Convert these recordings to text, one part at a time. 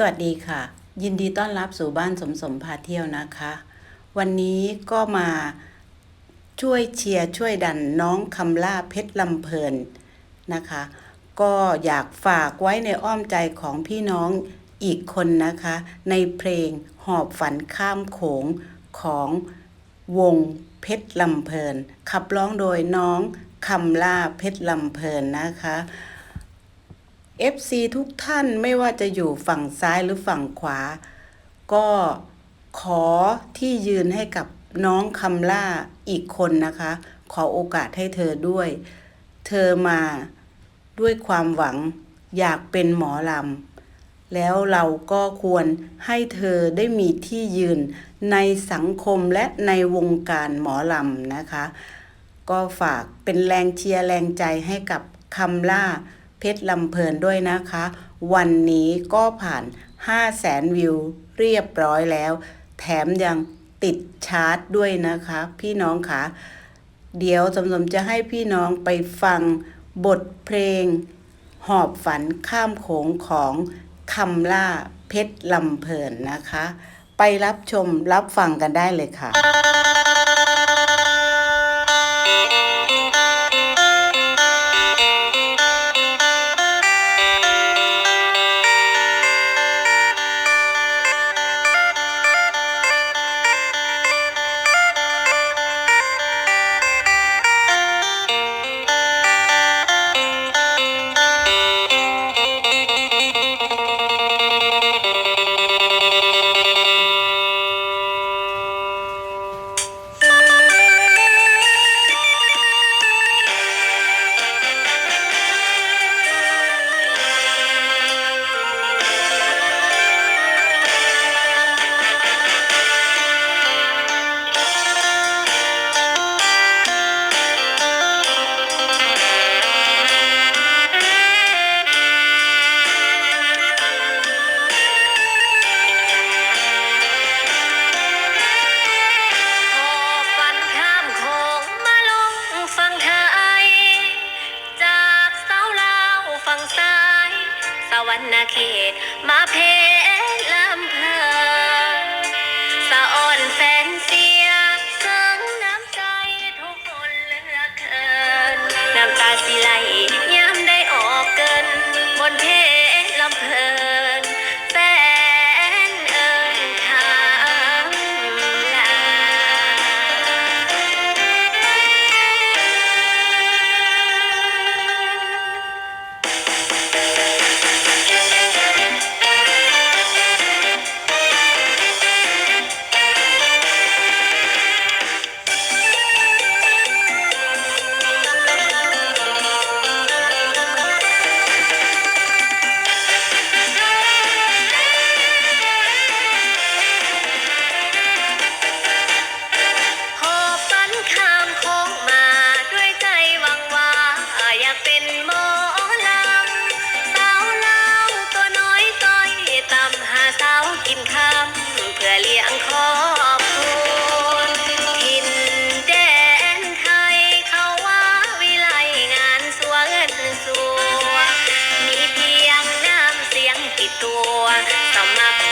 สวัสดีค่ะ ยินดีต้อนรับสู่บ้านสมสมพาเที่ยวนะคะ วันนี้ก็มาช่วยเชียร์ช่วยดันน้องคำล่าเพชรลำเพลินนะคะ ก็อยากฝากไว้ในอ้อมใจของพี่น้องอีกคนนะคะ ในเพลงหอบฝันข้ามโขงของวงเพชรลำเพลินขับร้องโดยน้องคำล่าเพชรลำเพลินนะคะ FC ทุกท่านไม่ว่าจะอยู่ฝั่งซ้ายหรือฝั่งขวา ก็ขอที่ยืนให้กับน้องคำล่าอีกคนนะคะ ขอโอกาสให้เธอด้วย เธอมาด้วยความหวังอยากเป็นหมอลำแล้วเราก็ควรให้เธอได้มีที่ยืนในสังคมและในวงการหมอลำนะคะ ก็ฝากเป็นแรงเชียร์แรงใจให้กับคำล่า เพชรลำเพลินด้วยนะคะ วันนี้ก็ผ่าน5แสนวิวเรียบร้อยแล้ว แถมยังติดชาร์ตด้วยนะคะ พี่น้องคะเดี๋ยวสมสมจะให้พี่น้องไปฟังบทเพลง หอบฝันข้ามโขงของคำล่าเพชรลำเพลินนะคะ ไปรับชมรับฟังกันได้เลยค่ะ เขตมาเพ กินคำเพื่อเลี้ยงครอบครัวถิ่นแดนไทยเขาว่าวิไลงานสวเงินสัวมีเพียงน้ำเสียงติดตัวสมัคร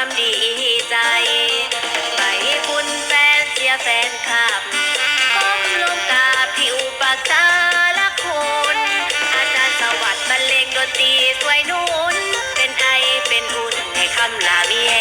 ความดีใจ ไปบุญแฟนเสียแฟนคลับก้มลงกราบที่อุปการะคุณอาจารย์สวัสดิ์บรรเลงดนตรีสวยนุ่นเป็นไอเป็นอุ่นให้คำลามีแฮ